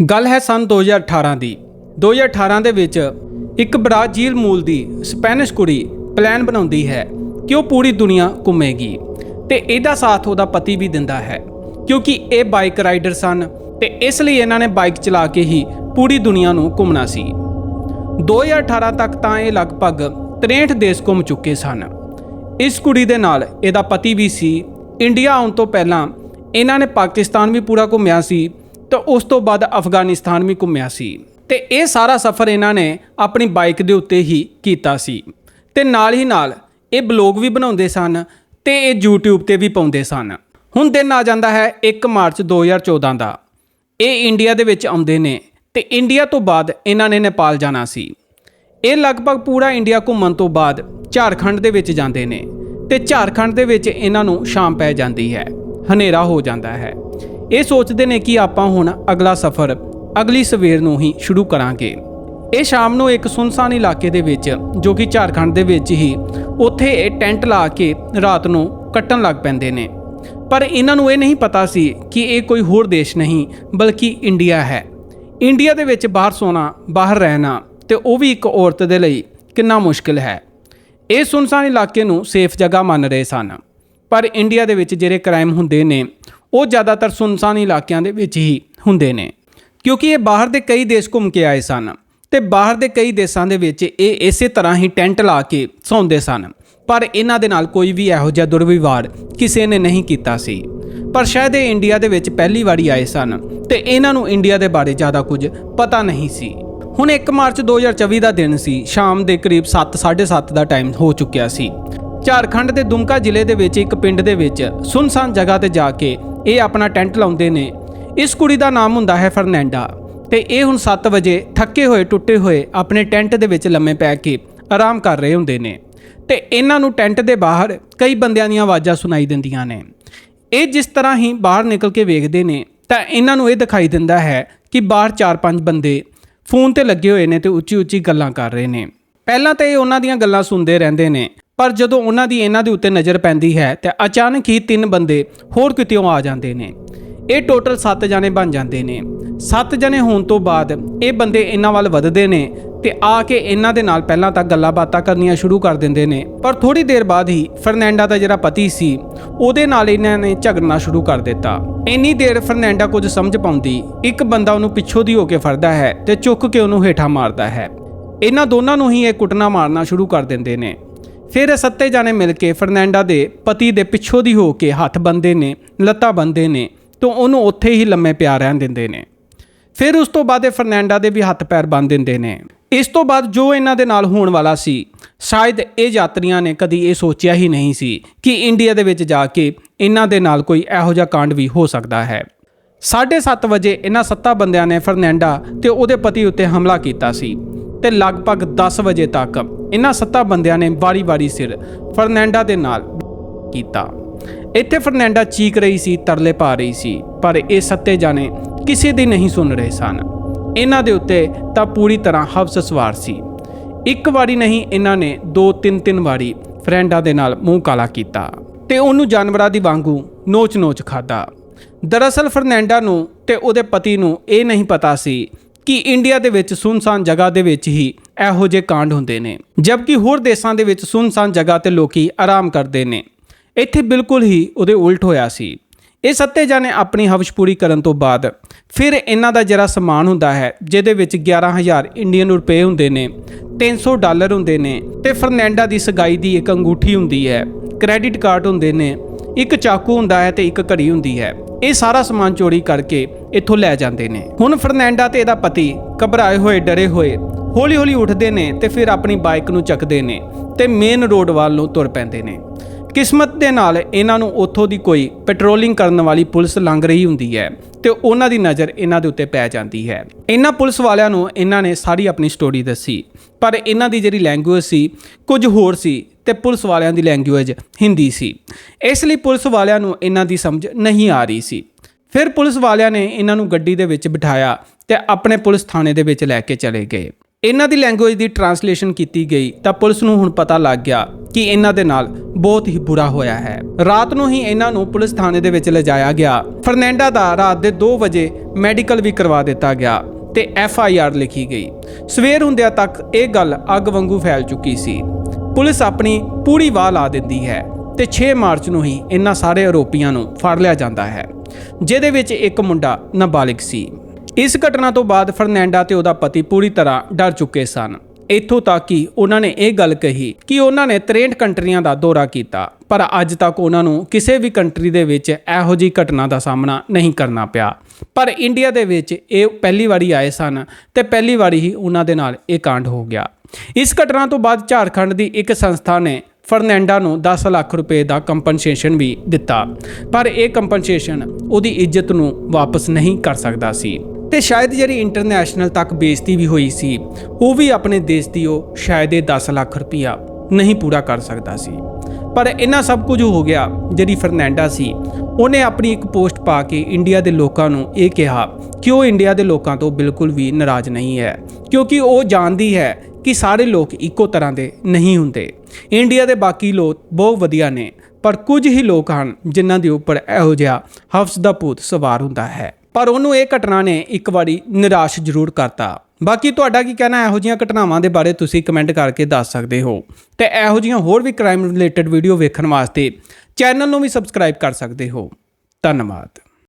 ਗੱਲ ਹੈ ਸਨ 2018 ਦੀ। 2018 ਦੇ ਵਿੱਚ ਇੱਕ ਬ੍ਰਾਜ਼ੀਲ ਮੂਲ ਦੀ ਸਪੈਨਿਸ਼ ਕੁੜੀ ਪਲਾਨ ਬਣਾਉਂਦੀ ਹੈ ਕਿ ਉਹ ਪੂਰੀ ਦੁਨੀਆ ਘੁੰਮੇਗੀ ਤੇ ਇਹਦਾ ਸਾਥ ਉਹਦਾ ਪਤੀ ਵੀ ਦਿੰਦਾ ਹੈ, ਕਿਉਂਕਿ ਇਹ ਬਾਈਕ ਰਾਈਡਰ ਸਨ ਤੇ ਇਸ ਲਈ ਇਹਨਾਂ ਨੇ ਬਾਈਕ ਚਲਾ ਕੇ ਹੀ ਪੂਰੀ ਦੁਨੀਆ ਨੂੰ ਘੁੰਮਣਾ ਸੀ। 2018 ਤੱਕ ਤਾਂ ਇਹ ਲਗਭਗ 63 ਦੇਸ਼ ਘੁੰਮ ਚੁੱਕੇ ਸਨ। ਇਸ ਕੁੜੀ ਦੇ ਨਾਲ ਇਹਦਾ ਪਤੀ ਵੀ ਸੀ। ਇੰਡੀਆ ਆਉਣ ਤੋਂ ਪਹਿਲਾਂ ਇਹਨਾਂ ਨੇ ਪਾਕਿਸਤਾਨ ਵੀ ਪੂਰਾ ਘੁੰਮਿਆ ਸੀ ਤਾਂ ਉਸ ਤੋਂ ਬਾਅਦ ਅਫਗਾਨਿਸਤਾਨ ਵੀ ਘੁੰਮਿਆ ਸੀ। ਤੇ ਇਹ ਸਾਰਾ ਸਫ਼ਰ ਇਹਨਾਂ ਨੇ ਆਪਣੀ ਬਾਈਕ ਦੇ ਉੱਤੇ ਹੀ ਕੀਤਾ ਸੀ। ਤੇ ਨਾਲ ਹੀ ਨਾਲ ਇਹ ਬਲੌਗ ਵੀ ਬਣਾਉਂਦੇ ਸਨ ਤੇ ਇਹ YouTube ਤੇ ਵੀ ਪਾਉਂਦੇ ਸਨ। ਹੁਣ ਦਿਨ ਆ ਜਾਂਦਾ ਹੈ 1 ਮਾਰਚ 2014 ਦਾ। ਇਹ ਇੰਡੀਆ ਦੇ ਵਿੱਚ ਆਉਂਦੇ ਨੇ ਤੇ ਇੰਡੀਆ ਤੋਂ ਬਾਅਦ ਇਹਨਾਂ ਨੇ ਨੇਪਾਲ ਜਾਣਾ ਸੀ। ਇਹ ਲਗਭਗ ਪੂਰਾ ਇੰਡੀਆ ਘੁੰਮਣ ਤੋਂ ਬਾਅਦ ਝਾਰਖੰਡ ਦੇ ਵਿੱਚ ਜਾਂਦੇ ਨੇ ਤੇ ਝਾਰਖੰਡ ਦੇ ਵਿੱਚ ਇਹਨਾਂ ਨੂੰ ਸ਼ਾਮ ਪੈ ਜਾਂਦੀ ਹੈ। ਹਨੇਰਾ ਹੋ ਜਾਂਦਾ ਹੈ। ਇਹ ਸੋਚਦੇ ਨੇ ਕਿ ਆਪਾਂ ਹੁਣ ਅਗਲਾ ਸਫ਼ਰ ਅਗਲੀ ਸਵੇਰ ਨੂੰ ਹੀ ਸ਼ੁਰੂ ਕਰਾਂਗੇ। ਇਹ ਸ਼ਾਮ ਨੂੰ ਇੱਕ ਸੁਨਸਾਨ ਇਲਾਕੇ ਦੇ ਵਿੱਚ, ਜੋ ਕਿ ਝਾਰਖੰਡ ਦੇ ਵਿੱਚ ਹੀ, ਉੱਥੇ ਇਹ ਟੈਂਟ ਲਾ ਕੇ ਰਾਤ ਨੂੰ ਕੱਟਣ ਲੱਗ ਪੈਂਦੇ ਨੇ। ਪਰ ਇਹਨਾਂ ਨੂੰ ਇਹ ਨਹੀਂ ਪਤਾ ਸੀ ਕਿ ਇਹ ਕੋਈ ਹੋਰ ਦੇਸ਼ ਨਹੀਂ, ਬਲਕਿ ਇੰਡੀਆ ਹੈ। ਇੰਡੀਆ ਦੇ ਵਿੱਚ ਬਾਹਰ ਸੋਣਾ, ਬਾਹਰ ਰਹਿਣਾ, ਤੇ ਉਹ ਵੀ ਇੱਕ ਔਰਤ ਦੇ ਲਈ ਕਿੰਨਾ ਮੁਸ਼ਕਿਲ ਹੈ। ਇਹ ਸੁਨਸਾਨ ਇਲਾਕੇ ਨੂੰ ਸੇਫ ਜਗ੍ਹਾ ਮੰਨ ਰਹੇ ਸਨ। ਪਰ ਇੰਡੀਆ ਦੇ ਵਿੱਚ ਜਿਹੜੇ ਕ੍ਰਾਈਮ ਹੁੰਦੇ ਨੇ ਉਹ ਜ਼ਿਆਦਾਤਰ ਸੁਨਸਾਨ ਇਲਾਕਿਆਂ ਦੇ ਵਿੱਚ ਹੀ ਹੁੰਦੇ ਨੇ। ਕਿਉਂਕਿ ਇਹ ਬਾਹਰ ਦੇ ਕਈ ਦੇਸ਼ ਘੁੰਮ ਕੇ ਆਏ ਸਨ ਤੇ ਬਾਹਰ ਦੇ ਕਈ ਦੇਸ਼ਾਂ ਦੇ ਵਿੱਚ ਇਹ ਇਸੇ ਤਰ੍ਹਾਂ ਹੀ ਟੈਂਟ ਲਾ ਕੇ ਸੌਂਦੇ ਸਨ। ਪਰ ਇਹਨਾਂ ਦੇ ਨਾਲ ਕੋਈ ਵੀ ਇਹੋ ਜਿਹਾ ਦੁਰਵਿਵਹਾਰ ਕਿਸੇ ਨੇ ਨਹੀਂ ਕੀਤਾ ਸੀ। ਪਰ ਸ਼ਾਇਦ ਇਹ ਇੰਡੀਆ ਦੇ ਵਿੱਚ ਪਹਿਲੀ ਵਾਰੀ ਆਏ ਸਨ ਤੇ ਇਹਨਾਂ ਨੂੰ ਇੰਡੀਆ ਦੇ ਬਾਰੇ ਜ਼ਿਆਦਾ ਕੁਝ ਪਤਾ ਨਹੀਂ ਸੀ। ਹੁਣ 1 ਮਾਰਚ 2024 ਦਾ ਦਿਨ ਸੀ। ਸ਼ਾਮ ਦੇ ਕਰੀਬ 7:30 ਦਾ ਟਾਈਮ ਹੋ ਚੁੱਕਿਆ ਸੀ। ਝਾਰਖੰਡ ਦੇ ਦੁਮਕਾ ਜ਼ਿਲ੍ਹੇ ਦੇ ਵਿੱਚ ਇੱਕ ਪਿੰਡ ਦੇ ਵਿੱਚ ਸੁਨਸਾਨ ਜਗ੍ਹਾ ਤੇ ਜਾ ਕੇ ਇਹ ਆਪਣਾ ਟੈਂਟ ਲਾਉਂਦੇ ਨੇ। ਇਸ ਕੁੜੀ ਦਾ ਨਾਮ ਹੁੰਦਾ ਹੈ ਫਰਨੈਂਡਾ ਤੇ ਇਹ ਹੁਣ 7 ਵਜੇ ਥੱਕੇ ਹੋਏ, ਟੁੱਟੇ ਹੋਏ ਆਪਣੇ ਟੈਂਟ ਦੇ ਵਿੱਚ ਲੰਮੇ ਪੈ ਕੇ ਆਰਾਮ ਕਰ ਰਹੇ ਹੁੰਦੇ ਨੇ ਤੇ ਇਹਨਾਂ ਨੂੰ ਟੈਂਟ ਦੇ ਬਾਹਰ ਕਈ ਬੰਦਿਆਂ ਦੀਆਂ ਆਵਾਜ਼ਾਂ ਸੁਣਾਈ ਦਿੰਦੀਆਂ ਨੇ। ਇਹ ਜਿਸ ਤਰ੍ਹਾਂ ਹੀ ਬਾਹਰ ਨਿਕਲ ਕੇ ਵੇਖਦੇ ਨੇ, ਤਾਂ ਇਹਨਾਂ ਨੂੰ ਇਹ ਦਿਖਾਈ ਦਿੰਦਾ ਹੈ ਕਿ ਬਾਹਰ 4-5 ਬੰਦੇ ਫੋਨ ਤੇ ਲੱਗੇ ਹੋਏ ਨੇ ਤੇ ਉੱਚੀ-ਉੱਚੀ ਗੱਲਾਂ ਕਰ ਰਹੇ ਨੇ। ਪਹਿਲਾਂ ਤਾਂ ਇਹ ਉਹਨਾਂ ਦੀਆਂ ਗੱਲਾਂ ਸੁਣਦੇ ਰਹਿੰਦੇ ਨੇ ਪਰ ਜਦੋਂ ਉਹਨਾਂ ਦੀ ਇਹਨਾਂ ਦੇ ਉੱਤੇ ਨਜ਼ਰ ਪੈਂਦੀ ਹੈ ਤੇ ਅਚਾਨਕ ਹੀ ਤਿੰਨ ਬੰਦੇ ਹੋਰ ਕਿਤੇੋਂ ਆ ਜਾਂਦੇ ਨੇ। ਇਹ ਟੋਟਲ 7 ਜਣੇ ਬਣ ਜਾਂਦੇ ਨੇ। 7 ਜਣੇ ਹੋਣ ਤੋਂ ਬਾਅਦ ਇਹ ਬੰਦੇ ਇਹਨਾਂ ਵੱਲ ਵੱਧਦੇ ਨੇ ਤੇ ਆ ਕੇ ਇਹਨਾਂ ਦੇ ਨਾਲ ਪਹਿਲਾਂ ਤਾਂ ਗੱਲਾਂ ਬਾਤਾਂ ਕਰਨੀਆਂ ਸ਼ੁਰੂ ਕਰ ਦਿੰਦੇ ਨੇ। ਪਰ ਥੋੜੀ ਦੇਰ ਬਾਅਦ ਹੀ ਫਰਨੈਂਡਾ ਦਾ ਜਿਹੜਾ ਪਤੀ ਸੀ, ਉਹਦੇ ਨਾਲ ਇਹਨਾਂ ਨੇ ਝਗੜਨਾ ਸ਼ੁਰੂ ਕਰ ਦਿੱਤਾ। ਇੰਨੀ ਦੇਰ ਫਰਨੈਂਡਾ ਕੁਝ ਸਮਝ ਪਾਉਂਦੀ, ਇੱਕ ਬੰਦਾ ਉਹਨੂੰ ਪਿੱਛੋਂ ਦੀ ਹੋ ਕੇ ਫੜਦਾ ਹੈ ਤੇ ਚੁੱਕ ਕੇ ਉਹਨੂੰ ਹੇਠਾਂ ਮਾਰਦਾ ਹੈ। ਇਹਨਾਂ ਦੋਨਾਂ ਨੂੰ ਹੀ ਇਹ ਕੁੱਟਣਾ ਮਾਰਨਾ ਸ਼ੁਰੂ ਕਰ ਦਿੰਦੇ ਨੇ। ਫਿਰ ਇਹ ਸੱਤੇ ਜਾਣੇ ਮਿਲ ਕੇ ਫਰਨੈਂਡਾ ਦੇ ਪਤੀ ਦੇ ਪਿੱਛੋਂ ਦੀ ਹੋ ਕੇ ਹੱਥ ਬੰਦੇ ਨੇ, ਲੱਤਾਂ ਬੰਦੇ ਨੇ, ਤੋਂ ਉਹਨੂੰ ਉੱਥੇ ਹੀ ਲੰਮੇ ਪਿਆ ਰਹਿਣ ਦਿੰਦੇ ਨੇ। ਫਿਰ ਉਸ ਤੋਂ ਬਾਅਦ ਇਹ ਫਰਨੈਂਡਾ ਦੇ ਵੀ ਹੱਥ ਪੈਰ ਬੰਨ ਦਿੰਦੇ ਨੇ। ਇਸ ਤੋਂ ਬਾਅਦ ਜੋ ਇਹਨਾਂ ਦੇ ਨਾਲ ਹੋਣ ਵਾਲਾ ਸੀ, ਸ਼ਾਇਦ ਇਹ ਯਾਤਰੀਆਂ ਨੇ ਕਦੀ ਇਹ ਸੋਚਿਆ ਹੀ ਨਹੀਂ ਸੀ ਕਿ ਇੰਡੀਆ ਦੇ ਵਿੱਚ ਜਾ ਕੇ ਇਹਨਾਂ ਦੇ ਨਾਲ ਕੋਈ ਇਹੋ ਜਿਹਾ ਕਾਂਡ ਵੀ ਹੋ ਸਕਦਾ ਹੈ। 7:30 ਵਜੇ ਇਹਨਾਂ ਸੱਤਾ ਬੰਦਿਆਂ ਨੇ ਫਰਨੈਂਡਾ ਤੇ ਉਹਦੇ ਪਤੀ ਉੱਤੇ ਹਮਲਾ ਕੀਤਾ ਸੀ ਤੇ ਲਗਭਗ 10 ਵਜੇ ਤੱਕ ਇਹਨਾਂ ਸੱਤਾ ਬੰਦਿਆਂ ਨੇ ਵਾਰੀ-ਵਾਰੀ ਸਿਰ ਫਰਨੈਂਡਾ ਦੇ ਨਾਲ ਕੀਤਾ। ਇੱਥੇ ਫਰਨੈਂਡਾ ਚੀਕ ਰਹੀ ਸੀ, ਤਰਲੇ ਪਾ ਰਹੀ ਸੀ, ਪਰ ਇਹ ਸੱਤੇ ਜਾਣੇ ਕਿਸੇ ਦੀ ਨਹੀਂ ਸੁਣ ਰਹੇ ਸਨ। ਇਹਨਾਂ ਦੇ ਉੱਤੇ ਤਾਂ ਪੂਰੀ ਤਰ੍ਹਾਂ ਹਵਸ ਸਵਾਰ ਸੀ। ਇੱਕ ਵਾਰੀ ਨਹੀਂ, ਇਹਨਾਂ ਨੇ ਦੋ ਤਿੰਨ ਤਿੰਨ ਵਾਰੀ ਫਰੈਂਡਾ ਦੇ ਨਾਲ ਮੂੰਹ ਕਾਲਾ ਕੀਤਾ ਤੇ ਉਹਨੂੰ ਜਾਨਵਰਾਂ ਦੀ ਵਾਂਗੂ ਨੋਚ-ਨੋਚ ਖਾਦਾ ਦਰਅਸਲ ਫਰਨੈਂਡਾ ਨੂੰ ਤੇ ਉਹਦੇ ਪਤੀ ਨੂੰ ਇਹ ਨਹੀਂ ਪਤਾ ਸੀ ਕਿ ਇੰਡੀਆ ਦੇ ਵਿੱਚ ਸੁਨਸਾਨ ਜਗ੍ਹਾ ਦੇ ਵਿੱਚ ਹੀ ਇਹੋ ਜਿਹੇ ਕਾਂਡ ਹੁੰਦੇ ਨੇ, ਜਦਕਿ ਹੋਰ ਦੇਸ਼ਾਂ ਦੇ ਵਿੱਚ ਸੁਨਸਾਨ ਜਗ੍ਹਾ ਤੇ ਲੋਕੀ ਆਰਾਮ ਕਰਦੇ ਨੇ। ਇੱਥੇ ਬਿਲਕੁਲ ਹੀ ਉਹਦੇ ਉਲਟ ਹੋਇਆ ਸੀ। ਇਹ ਸੱਤੇ ਜਾਣੇ ਆਪਣੀ ਹਵਸ਼ ਪੂਰੀ ਕਰਨ ਤੋਂ ਬਾਅਦ ਫਿਰ ਇਹਨਾਂ ਦਾ ਜਿਹੜਾ ਸਮਾਨ ਹੁੰਦਾ ਹੈ, ਜਿਹਦੇ ਵਿੱਚ 11000 ਇੰਡੀਅਨ ਰੁਪਏ ਹੁੰਦੇ ਨੇ 300 ਡਾਲਰ ਹੁੰਦੇ ਨੇ ਤੇ ਫਰਨੈਂਡਾ ਦੀ ਸਗਾਈ ਦੀ ਇੱਕ ਅੰਗੂਠੀ ਹੁੰਦੀ ਹੈ, ਕ੍ਰੈਡਿਟ ਕਾਰਡ ਹੁੰਦੇ ਨੇ ਇੱਕ ਚਾਕੂ ਹੁੰਦਾ ਹੈ ਤੇ ਇੱਕ ਘੜੀ ਹੁੰਦੀ ਹੈ। ਇਹ ਸਾਰਾ ਸਮਾਨ ਚੋਰੀ ਕਰਕੇ ਇੱਥੋਂ ਲੈ ਜਾਂਦੇ ਨੇ। ਹੁਣ ਫਰਨੈਂਡਾ ਤੇ ਇਹਦਾ ਪਤੀ ਘਬਰਾਏ ਹੋਏ, ਡਰੇ ਹੋਏ, ਹੌਲੀ-ਹੌਲੀ ਉੱਠਦੇ ਨੇ ਤੇ ਫਿਰ ਆਪਣੀ ਬਾਈਕ ਨੂੰ ਚੱਕਦੇ ਨੇ ਤੇ ਮੇਨ ਰੋਡ ਵੱਲ ਨੂੰ ਤੁਰ ਪੈਂਦੇ ਨੇ। ਕਿਸਮਤ ਦੇ ਨਾਲ ਇਹਨਾਂ ਨੂੰ ਉੱਥੋਂ ਦੀ ਕੋਈ ਪੈਟਰੋਲਿੰਗ ਕਰਨ ਵਾਲੀ ਪੁਲਿਸ ਲੰਘ ਰਹੀ ਹੁੰਦੀ ਹੈ ਤੇ ਉਹਨਾਂ ਦੀ ਨਜ਼ਰ ਇਹਨਾਂ ਦੇ ਉੱਤੇ ਪੈ ਜਾਂਦੀ ਹੈ। ਇਹਨਾਂ ਪੁਲਿਸ ਵਾਲਿਆਂ ਨੂੰ ਇਹਨਾਂ ਨੇ ਸਾਰੀ ਆਪਣੀ ਸਟੋਰੀ ਦੱਸੀ। ਪਰ ਇਹਨਾਂ ਦੀ ਜਿਹੜੀ ਲੈਂਗੁਏਜ ਸੀ, ਕੁਝ ਹੋਰ ਸੀ ਤੇ ਪੁਲਿਸ ਵਾਲਿਆਂ ਦੀ ਲੈਂਗੁਏਜ ਹਿੰਦੀ ਸੀ। ਇਸ ਲਈ ਪੁਲਿਸ ਵਾਲਿਆਂ ਨੂੰ ਇਹਨਾਂ ਦੀ ਸਮਝ ਨਹੀਂ ਆ ਰਹੀ ਸੀ। ਫਿਰ ਪੁਲਿਸ ਵਾਲਿਆਂ ਨੇ ਇਹਨਾਂ ਨੂੰ ਗੱਡੀ ਦੇ ਵਿੱਚ ਬਿਠਾਇਆ ਤੇ ਆਪਣੇ ਪੁਲਿਸ ਥਾਣੇ ਦੇ ਵਿੱਚ ਲੈ ਕੇ ਚਲੇ ਗਏ। ਇਹਨਾਂ ਦੀ ਲੈਂਗੁਏਜ ਦੀ ਟਰਾਂਸਲੇਸ਼ਨ ਕੀਤੀ ਗਈ ਤਾਂ ਪੁਲਿਸ ਨੂੰ ਹੁਣ ਪਤਾ ਲੱਗ ਗਿਆ ਕਿ ਇਹਨਾਂ ਦੇ ਨਾਲ ਬਹੁਤ ਹੀ ਬੁਰਾ ਹੋਇਆ ਹੈ। ਰਾਤ ਨੂੰ ਹੀ ਇਹਨਾਂ ਨੂੰ ਪੁਲਿਸ ਥਾਣੇ ਦੇ ਵਿੱਚ ਲਿਜਾਇਆ ਗਿਆ। ਫਰਨੈਂਡਾ ਦਾ ਰਾਤ ਦੇ 2 ਵਜੇ ਮੈਡੀਕਲ ਵੀ ਕਰਵਾ ਦਿੱਤਾ ਗਿਆ ਤੇ ਐਫ ਆਈ ਆਰ ਲਿਖੀ ਗਈ। ਸਵੇਰ ਹੁੰਦਿਆਂ ਤੱਕ ਇਹ ਗੱਲ ਅੱਗ ਵਾਂਗੂ ਫੈਲ ਚੁੱਕੀ ਸੀ। ਪੁਲਿਸ ਆਪਣੀ ਪੂਰੀ ਵਾਹ ਲਾ ਦਿੰਦੀ ਹੈ ਤੇ 6 ਮਾਰਚ ਨੂੰ ਹੀ ਇਹਨਾਂ ਸਾਰੇ ਆਰੋਪੀਆਂ ਨੂੰ ਫੜ ਲਿਆ ਜਾਂਦਾ ਹੈ, ਜਿਹਦੇ ਵਿੱਚ ਇੱਕ ਮੁੰਡਾ ਨਾਬਾਲਿਗ ਸੀ। ਇਸ ਘਟਨਾ ਤੋਂ ਬਾਅਦ ਫਰਨੈਂਡਾ ਤੇ ਉਹਦਾ ਪਤੀ ਪੂਰੀ ਤਰ੍ਹਾਂ ਡਰ ਚੁੱਕੇ ਸਨ। ਇੱਥੋਂ ਤੱਕ ਕਿ ਉਹਨਾਂ ਨੇ ਇਹ ਗੱਲ ਕਹੀ ਕਿ ਉਹਨਾਂ ਨੇ 63 ਕੰਟਰੀਆਂ ਦਾ ਦੌਰਾ ਕੀਤਾ, ਪਰ ਅੱਜ ਤੱਕ ਉਹਨਾਂ ਨੂੰ ਕਿਸੇ ਵੀ ਕੰਟਰੀ ਦੇ ਵਿੱਚ ਇਹੋ ਜਿਹੀ ਘਟਨਾ ਦਾ ਸਾਹਮਣਾ ਨਹੀਂ ਕਰਨਾ ਪਿਆ। ਪਰ ਇੰਡੀਆ ਦੇ ਵਿੱਚ ਇਹ ਪਹਿਲੀ ਵਾਰੀ ਆਏ ਸਨ ਤੇ ਪਹਿਲੀ ਵਾਰੀ ਹੀ ਉਹਨਾਂ ਦੇ ਨਾਲ ਇਹ ਕਾਂਡ ਹੋ ਗਿਆ। ਇਸ ਘਟਨਾ ਤੋਂ ਬਾਅਦ ਝਾਰਖੰਡ ਦੀ ਇੱਕ ਸੰਸਥਾ ਨੇ ਫਰਨੈਂਡਾ ਨੂੰ 10 ਲੱਖ ਰੁਪਏ ਦਾ ਕੰਪਨਸੇਸ਼ਨ ਵੀ ਦਿੱਤਾ। ਪਰ ਇਹ ਕੰਪਨਸੇਸ਼ਨ ਉਹਦੀ ਇੱਜ਼ਤ ਨੂੰ ਵਾਪਸ ਨਹੀਂ ਕਰ ਸਕਦਾ ਸੀ। ਤੇ ਸ਼ਾਇਦ ਜਿਹੜੀ ਇੰਟਰਨੈਸ਼ਨਲ ਤੱਕ ਬੇਇੱਜ਼ਤੀ ਵੀ ਹੋਈ ਸੀ, ਉਹ ਵੀ ਆਪਣੇ ਦੇਸ਼ ਦੀ ਉਹ ਸ਼ਾਇਦ ਇਹ 10 ਲੱਖ ਰੁਪਇਆ ਨਹੀਂ ਪੂਰਾ ਕਰ ਸਕਦਾ ਸੀ। ਪਰ ਇਹਨਾਂ ਸਭ ਕੁਝ ਹੋ ਗਿਆ, ਜਿਹੜੀ ਫਰਨੈਂਡਾ ਸੀ, ਉਹਨੇ ਆਪਣੀ ਇੱਕ ਪੋਸਟ ਪਾ ਕੇ ਇੰਡੀਆ ਦੇ ਲੋਕਾਂ ਨੂੰ ਇਹ ਕਿਹਾ ਕਿ ਉਹ ਇੰਡੀਆ ਦੇ ਲੋਕਾਂ ਤੋਂ ਬਿਲਕੁਲ ਵੀ ਨਾਰਾਜ਼ ਨਹੀਂ ਹੈ, ਕਿਉਂਕਿ ਉਹ ਜਾਣਦੀ ਹੈ ਕਿ ਸਾਰੇ ਲੋਕ ਇੱਕੋ ਤਰ੍ਹਾਂ ਦੇ ਨਹੀਂ ਹੁੰਦੇ। ਇੰਡੀਆ ਦੇ ਬਾਕੀ ਲੋਕ ਬਹੁਤ ਵਧੀਆ ਨੇ, ਪਰ ਕੁਝ ਹੀ ਲੋਕ ਹਨ ਜਿਨ੍ਹਾਂ ਦੇ ਉੱਪਰ ਇਹੋ ਜਿਹਾ ਹਫਸ ਦਾ ਭੂਤ ਸਵਾਰ ਹੁੰਦਾ ਹੈ। ਪਰ ਉਹਨੂੰ ਇਹ ਘਟਨਾ ਨੇ ਇੱਕ ਵਾਰੀ ਨਿਰਾਸ਼ ਜ਼ਰੂਰ ਕਰਤਾ। ਬਾਕੀ ਤੁਹਾਡਾ ਕੀ ਕਹਿਣਾ? ਇਹੋ ਜਿਹੀਆਂ ਘਟਨਾਵਾਂ ਦੇ ਬਾਰੇ ਤੁਸੀਂ ਕਮੈਂਟ ਕਰਕੇ ਦੱਸ ਸਕਦੇ ਹੋ। ਤੇ ਇਹੋ ਜਿਹੀਆਂ ਹੋਰ ਵੀ ਕ੍ਰਾਈਮ ਰਿਲੇਟਡ ਵੀਡੀਓ ਵੇਖਣ ਵਾਸਤੇ ਚੈਨਲ ਨੂੰ ਵੀ ਸਬਸਕ੍ਰਾਈਬ ਕਰ ਸਕਦੇ ਹੋ। ਧੰਨਵਾਦ।